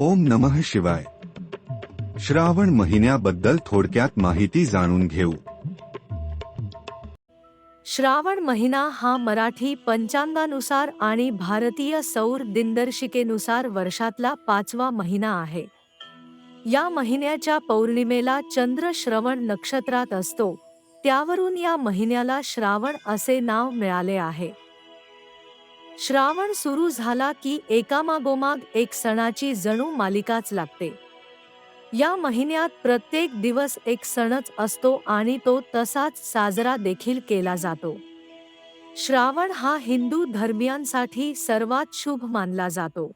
ओम नमः शिवाय. श्रावण महिन्याबद्दल थोडक्यात माहिती जाणून घेऊ. श्रावण महिना हा मराठी पंचांगानुसार आणि भारतीय सौर दिनदर्शिकेनुसार वर्षातला पाचवा महिना आहे. या महिन्याच्या पौर्णिमेला चंद्र श्रवण नक्षत्रात असतो. त्यावरून या महिन्याला श्रावण असे नाव मिळाले आहे. श्रावण सुरू झाला की एकामागोमाग एक सणाची जणू मालिकाच लागते. या महिन्यात प्रत्येक दिवस एक सणच असतो आणि तो तसाच साजरा देखील केला जातो. श्रावण हा हिंदू धर्मियांसाठी सर्वात शुभ मानला जातो.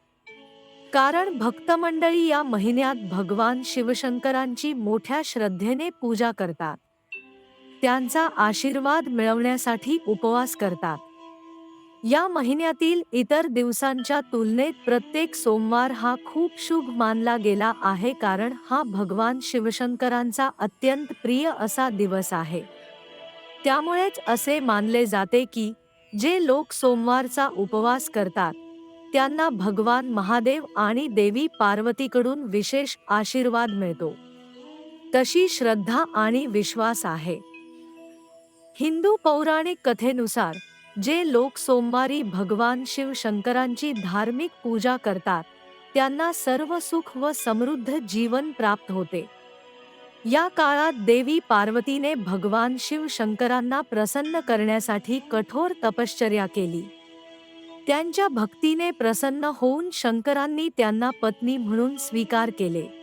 कारण भक्तमंडळी या महिन्यात भगवान शिवशंकरांची मोठ्या श्रद्धेने पूजा करतात. त्यांचा आशीर्वाद मिळवण्यासाठी उपवास करतात. या महिन्यातील इतर दिवसांच्या तुलनेत प्रत्येक सोमवार हा खूप शुभ मानला गेला आहे कारण हा भगवान शिवशंकरांचा अत्यंत प्रिय असा दिवस आहे. त्यामुळेच असे मानले जाते की जे लोक सोमवारचा उपवास करतात त्यांना भगवान महादेव आणि देवी पार्वतीकडून विशेष आशीर्वाद मिळतो. तशी श्रद्धा आणि विश्वास आहे. हिंदू पौराणिक कथेनुसार जे लोक सोमवारी भगवान शिव शंकरांची धार्मिक पूजा करतात त्यांना सर्व सुख व समृद्ध जीवन प्राप्त होते. या काळात देवी पार्वतीने भगवान शिव शंकरांना प्रसन्न करण्यासाठी कठोर तपश्चर्या केली. त्यांच्या भक्तीने प्रसन्न होऊन शंकरांनी त्यांना पत्नी म्हणून स्वीकार केले.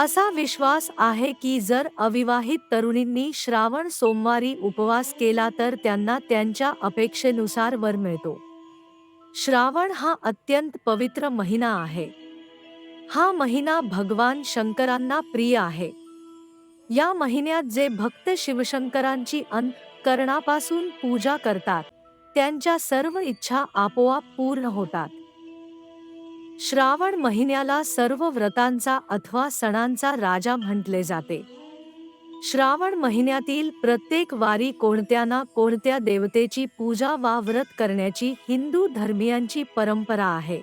असा विश्वास आहे की जर अविवाहित तरुणींनी श्रावण सोमवारी उपवास केला तर त्यांना त्यांच्या अपेक्षेनुसार वर मिळतो. श्रावण हा अत्यंत पवित्र महिना आहे. हा महिना भगवान शंकरांना प्रिय आहे. या महिन्यात जे भक्त शिवशंकरांची अंतकरणापासून पूजा करतात त्यांच्या सर्व इच्छा आपोआप पूर्ण होतात. श्रावण महिन्याला सर्व व्रतांचा अथवा सणांचा राजा म्हटले जाते. श्रावण महिन्यातील प्रत्येक वारी कोणत्या ना कोणत्या देवतेची पूजा वा व्रत करण्याची हिंदू धर्मियांची परंपरा आहे.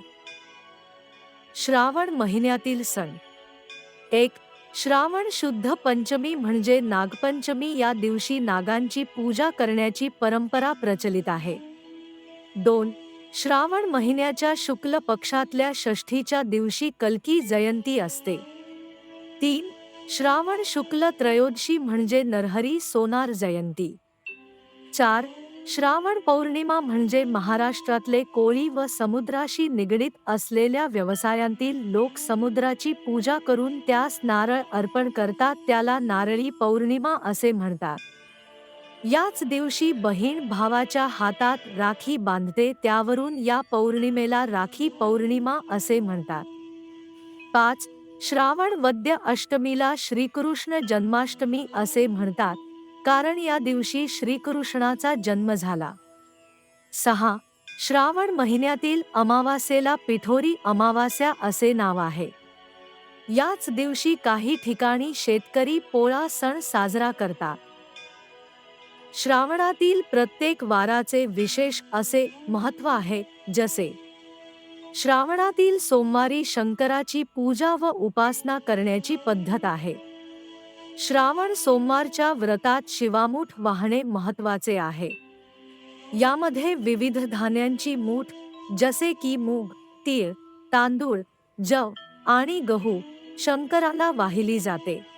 श्रावण महिन्यातील सण. एक श्रावण शुद्ध पंचमी म्हणजे नागपंचमी या दिवशी नागांची पूजा करण्याची परंपरा प्रचलित आहे. दोन श्रावण महिन्याच्या शुक्ल पक्षातल्या षष्ठीच्या दिवशी कलकी जयंती असते. तीन श्रावण शुक्ल त्रयोदशी म्हणजे नरहरी सोनार जयंती. चार श्रावण पौर्णिमा म्हणजे महाराष्ट्रातले कोळी व समुद्राशी निगडीत असलेल्या व्यवसायांतील लोक समुद्राची पूजा करून त्यास नारळ अर्पण करतात त्याला नारळी पौर्णिमा असे म्हणतात. याच दिवशी बहीण भावाच्या हातात राखी बांधते त्यावरून या पौर्णिमेला राखी पौर्णिमा असे म्हणतात. पाच श्रावण वद्य अष्टमीला श्रीकृष्ण जन्माष्टमी असे म्हणतात कारण या दिवशी श्रीकृष्णाचा जन्म झाला. सहा श्रावण महिन्यातील अमावास्येला पिठोरी अमावास्या असे नाव आहे. याच दिवशी काही ठिकाणी शेतकरी पोळा सण साजरा करतात. श्रावणातील प्रत्येक वाराचे विशेष असे महत्त्व आहे जसे श्रावणातील सोमवारी शंकराची पूजा व उपासना करण्याची पद्धत आहे. श्रावण सोमवारच्या व्रतात शिवामूठ वाहणे महत्त्वाचे आहे. यामध्ये विविध धान्यांची मूठ जसे की मूग तीळ तांदूळ जव आणि गहू शंकराला वाहिली जाते.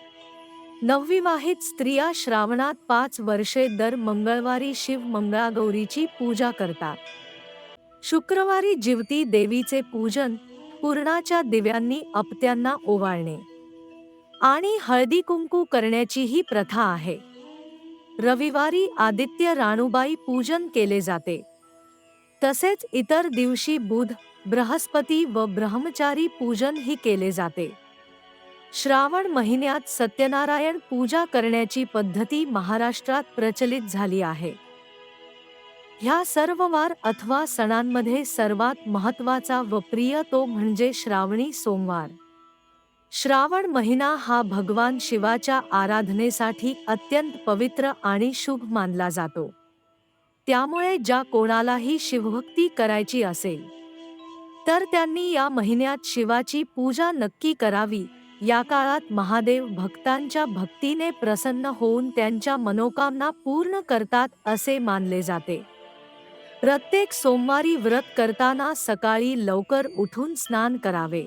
नवविवाहित स्त्रिया श्रावणात पाच वर्षे दर मंगळवारी शिव मंगळागौरीची पूजा करतात. शुक्रवारी जिवती देवीचे पूजन पूर्णाच्या दिव्यांनी अपत्यांना ओवाळणे. आणि हळदी कुंकू करण्याची ही प्रथा आहे. रविवारी आदित्य राणूबाई पूजन केले जाते. तसेच इतर दिवशी बुध बृहस्पती व ब्रह्मचारी पूजन ही केले जाते. श्रावण महिन्यात सत्यनारायण पूजा करण्याची पद्धती महाराष्ट्रात प्रचलित झाली आहे. ह्या सर्व वार अथवा सणांमध्ये सर्वात महत्त्वाचा व प्रिय तो म्हणजे श्रावणी सोमवार. श्रावण महिना हा भगवान शिवाच्या आराधनेसाठी अत्यंत पवित्र आणि शुभ मानला जातो. त्यामुळे ज्या कोणालाही शिवभक्ती करायची असेल तर त्यांनी या महिन्यात शिवाची पूजा नक्की करावी या काळात महादेव भक्तांच्या भक्तीने प्रसन्न होऊन त्यांच्या मनोकामना पूर्ण करतात असे मानले जाते. प्रत्येक सोमवारी व्रत करताना सकाळी लवकर उठून स्नान करावे.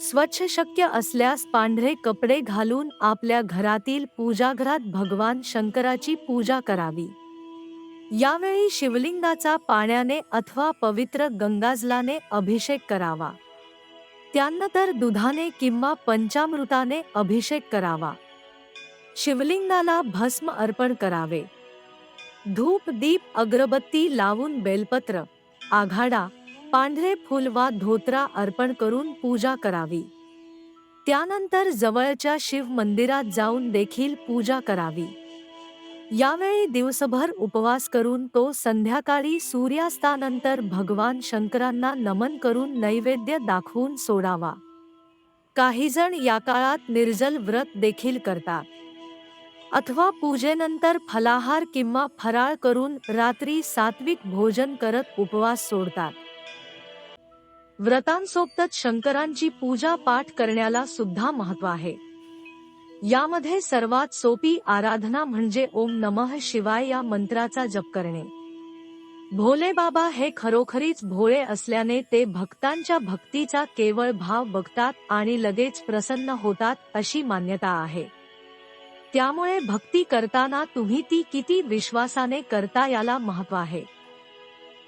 स्वच्छ शक्य असल्यास पांढरे कपडे घालून आपल्या घरातील पूजाघरात भगवान शंकराची पूजा करावी. यावेळी शिवलिंगाचा पाण्याने अथवा पवित्र गंगाजलाने अभिषेक करावा. त्यांना तर दुधाने किंवा पंचामृताने अभिषेक करावा. शिवलिंगाला भस्म अर्पण करावे. धूप दीप अगरबत्ती लावून बेलपत्र आघाडा पांढरे फुल वा धोत्रा अर्पण करून पूजा करावी. त्यानंतर जवळच्या शिव मंदिरात जाऊन देखील पूजा करावी. यावेळी दिवसभर उपवास करून तो संध्याकाळी सूर्यास्तानंतर भगवान शंकरांना नमन करून नैवेद्य दाखवून सोडावा. काहीजण या काळात निर्जल व्रत देखील करतात. अथवा पूजेनंतर फलाहार किंवा फराळ करून रात्री सात्विक भोजन करत उपवास सोडतात. व्रतांसोबतच शंकरांची पूजा पाठ करण्याला सुद्धा महत्त्व आहे. यामध्ये सर्वात सोपी आराधना म्हणजे ओम नमः शिवाय या मंत्राचा जप करणे. भोले बाबा हे खरोखरीच भोळे असल्याने ते भक्तांच्या भक्तीचा केवळ भाव बघतात आणि लगेच प्रसन्न होतात अशी मान्यता आहे. त्यामुळे भक्ती करताना तुम्ही ती किती विश्वासाने करता याला महत्त्व आहे.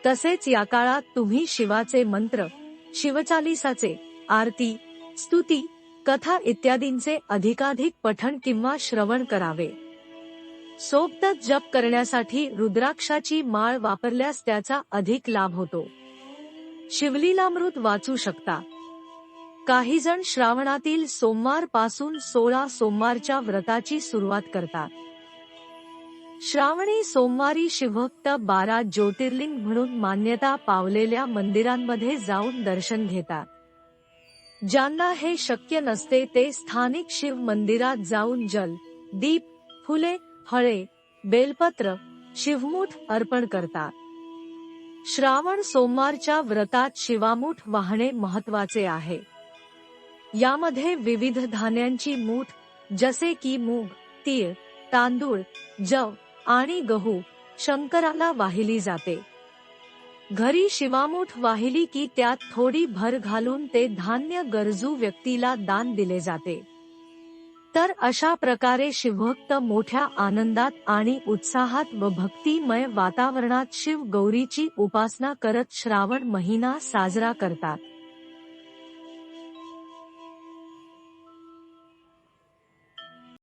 तसेच या काळात तुम्ही शिवाचे मंत्र शिवचालिसाचे आरती स्तुती कथा इत्यादींचे अधिकाधिक पठण किंवा श्रवण करावे. सोबतच जप करण्यासाठी रुद्राक्षाची माळ वापरल्यास त्याचा अधिक लाभ होतो. शिवलीलामृत वाचू शकता. काही जण श्रावणातील सोमवारपासून सोळा सोमवारच्या व्रताची सुरुवात करतात. श्रावणी सोमवारी शिवभक्त बारा ज्योतिर्लिंग म्हणून मान्यता पावलेल्या मंदिरांमध्ये जाऊन दर्शन घेतात. ज्यांना हे शक्य नसते ते स्थानिक शिव मंदिरात जाऊन जल दीप फुले फळे बेलपत्र शिवमूठ अर्पण करतात. श्रावण सोमवारच्या व्रतात शिवामूठ वाहणे महत्त्वाचे आहे. यामध्ये विविध धान्यांची मूठ जसे की मूग तीळ तांदूळ जव आणि गहू शंकराला वाहिली जाते. घरी शिवामूठ वाहिली की त्यात थोडी भर घालून ते धान्य गरजू व्यक्तीला दान दिले जाते. तर अशा प्रकारे शिवभक्त मोठ्या आनंदात आणि उत्साहात व भक्तिमय वातावरणात शिव गौरीची उपासना करत श्रावण महिना साजरा करतात.